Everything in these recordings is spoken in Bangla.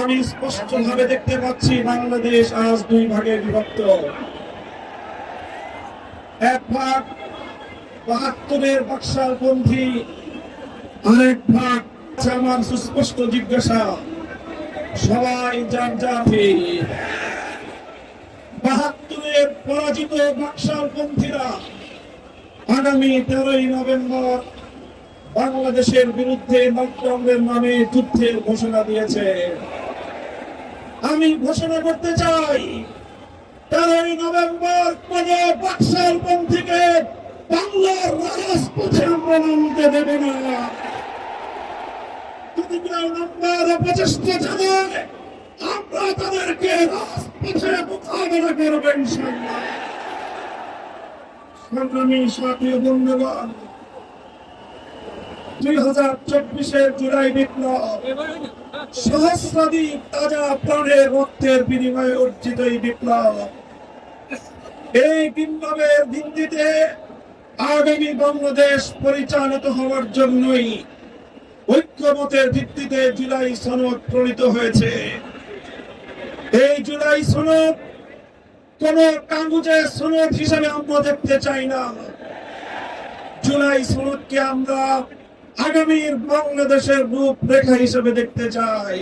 আমি স্পষ্ট ভাবে দেখতে পাচ্ছি বাংলাদেশ আজ দুই ভাগে বিভক্ত। এক ভাগ বাহাত্তরের বাকশালপন্থী আরেক ভাগ আমার সুস্পষ্ট জিজ্ঞাসা। সবাই যার জাতি বাহাত্তরের পরাজিত বাকশালপন্থীরা আগামী তেরোই নভেম্বর বাংলাদেশের বিরুদ্ধে লকডাউনের নামে যুদ্ধের ঘোষণা দিয়েছে। আমি ঘোষণা করতে চাই, তেরোই নভেম্বর কোন বাক্সাল পন্থীকে বাংলার রাজপথে আমরা নামতে না। যদি কেউ আমরা তাদেরকে রাজপথে মোকাবেলা করব ইনশাল্লাহ সংগ্রামী দুই ভিত্তিতে আগামী বাংলাদেশ পরিচালিত হওয়ার জন্যই ঐক্যমতের ভিত্তিতে জুলাই সনদ প্রণীত হয়েছে। এই জুলাই সনদ কোন কাগজের সনদ হিসাবে আমরা দেখতে চাই না। জুলাই সনদকে আমরা আগামীর বাংলাদেশের রূপরেখা হিসেবে দেখতে চাই।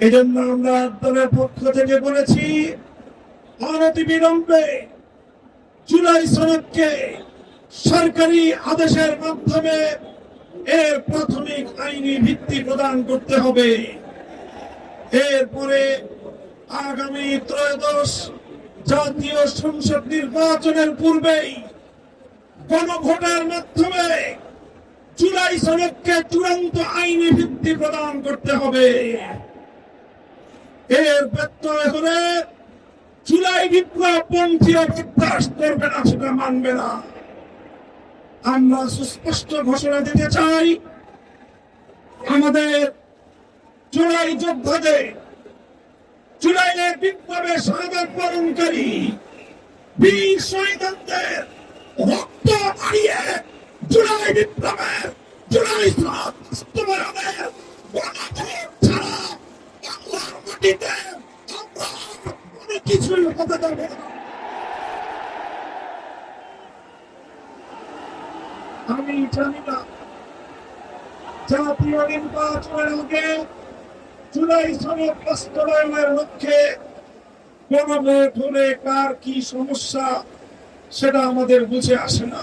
এই জন্য আমরা দলের পক্ষ থেকে বলেছি, অনতি বিলম্বে জুলাই সনদকে সরকারি আদেশের মাধ্যমে এর প্রাথমিক আইনি ভিত্তি প্রদান করতে হবে। এরপরে আগামী ত্রয়োদশ জাতীয় সংসদ নির্বাচনের পূর্বেই গণভোটের মাধ্যমে জুলাই সনদকে চূড়ান্ত আইনি ভিত্তি প্রদান করতে হবে। এর ব্যত্যয় হলে জুলাই বিপ্লব পন্থীরা বরদাস্ত করবে না, সেটা মানবে না। আমরা সুস্পষ্ট ঘোষণা দিতে চাই, আমাদের জুলাই যোদ্ধাদের জুলাইয়ের বিপ্লবে শাহাদাত বরণকারী বীর শহীদদের রক্ত মারিয়ে জুলাই বিপ্লবের জুলাই কোনো দেব না আমি জানি না, জাতীয় নির্বাচনের আগে জুলাই সনদ বাস্তবায়নের লক্ষ্যে হলে কার কি সমস্যা, সেটা আমাদের বুঝে আসে না।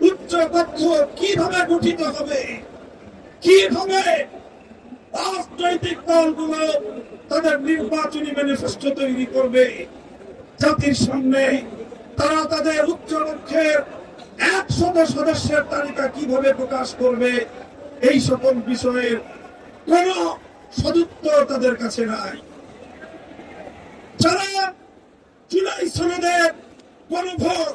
উচ্চ কক্ষ কীভাবে গঠিত হবে? কীভাবে রাজনৈতিক দলগুলো তাদের নির্বাচনী ম্যানিফেস্টো তৈরি করবে? জাতির সামনে তারা তাদের উচ্চ লক্ষ্যের একশত সদস্যের তালিকা কীভাবে প্রকাশ করবে? এই সকল বিষয়ের কোন সদুত্তর তাদের কাছে নাই। যারা জুলাই সনদের গণভোট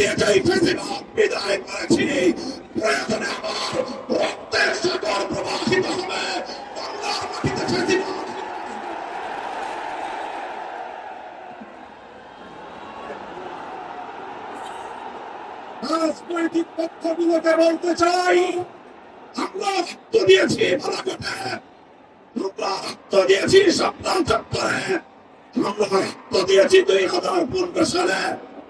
রক্ত দিয়ে যাই ফেসিবাদ বিদায় করেছি রাজনৈতিক পক্ষগুলোকে বলতে চাই আমরা রক্ত দিয়েছি বালাকোটে আমরা রক্ত দিয়েছি সপ্তাহ চত্বরে আমরা রক্ত দিয়েছি, দুই হাজার পনেরো সালে।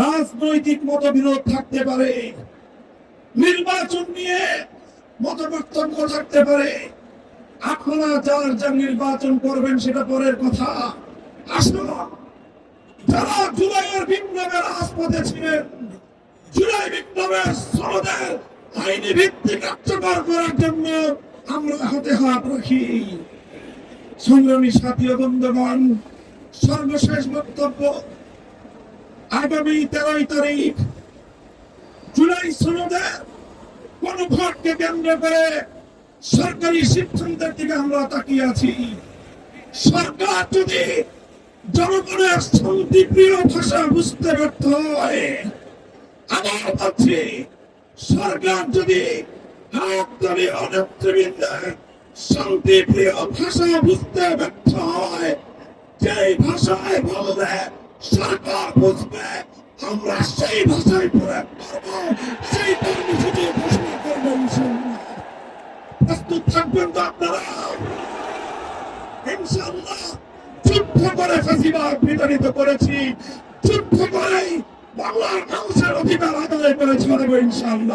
রাজনৈতিক মতবিরোধ থাকতে পারে। নির্বাচন নিয়ে মত পার্থক্য থাকতে পারে। আপনারা যার যার নির্বাচন করবেন সেটা পরের কথা। আসুন, যারা জুলাইয়ের বিপ্লবের রাজপথে ছিলেন, জুলাই বিপ্লবের সনদের আইনি ভিত্তি কার্যকর করার জন্য আমরা হাতে হাত রাখি। সংগ্রামী সাথী বন্ধুগণ, সর্বশেষ বক্তব্য আগামী তেরোই তারিখ জুলাই সনদের কোন ভোটকে কেন্দ্র করে সরকারি সিদ্ধান্তের দিকে আমরা তাকিয়ে আছি। সরকার যদি জনগণের শান্তিপ্রিয় ভাষা বুঝতে ব্যর্থ হয় আমার ভাবছি সরকার যদি অনেকবৃন্দের শান্তিপ্রিয় ভাষা বুঝতে ব্যর্থ হয়, যেই ভাষায় বললে সরকার বুঝবে আমরা সেই ভাষায় প্রয়োগ করব সেই কর্মসূচি ঘোষণা করব প্রস্তুত থাকবেন তো আপনারা? ইনশাল্লাহ যুদ্ধ করে ফাঁসিবাদ বিতাড়িত করেছি, যুদ্ধ করেই বাংলার মানুষের অধিকার আদায় করেছি ইনশাল্লাহ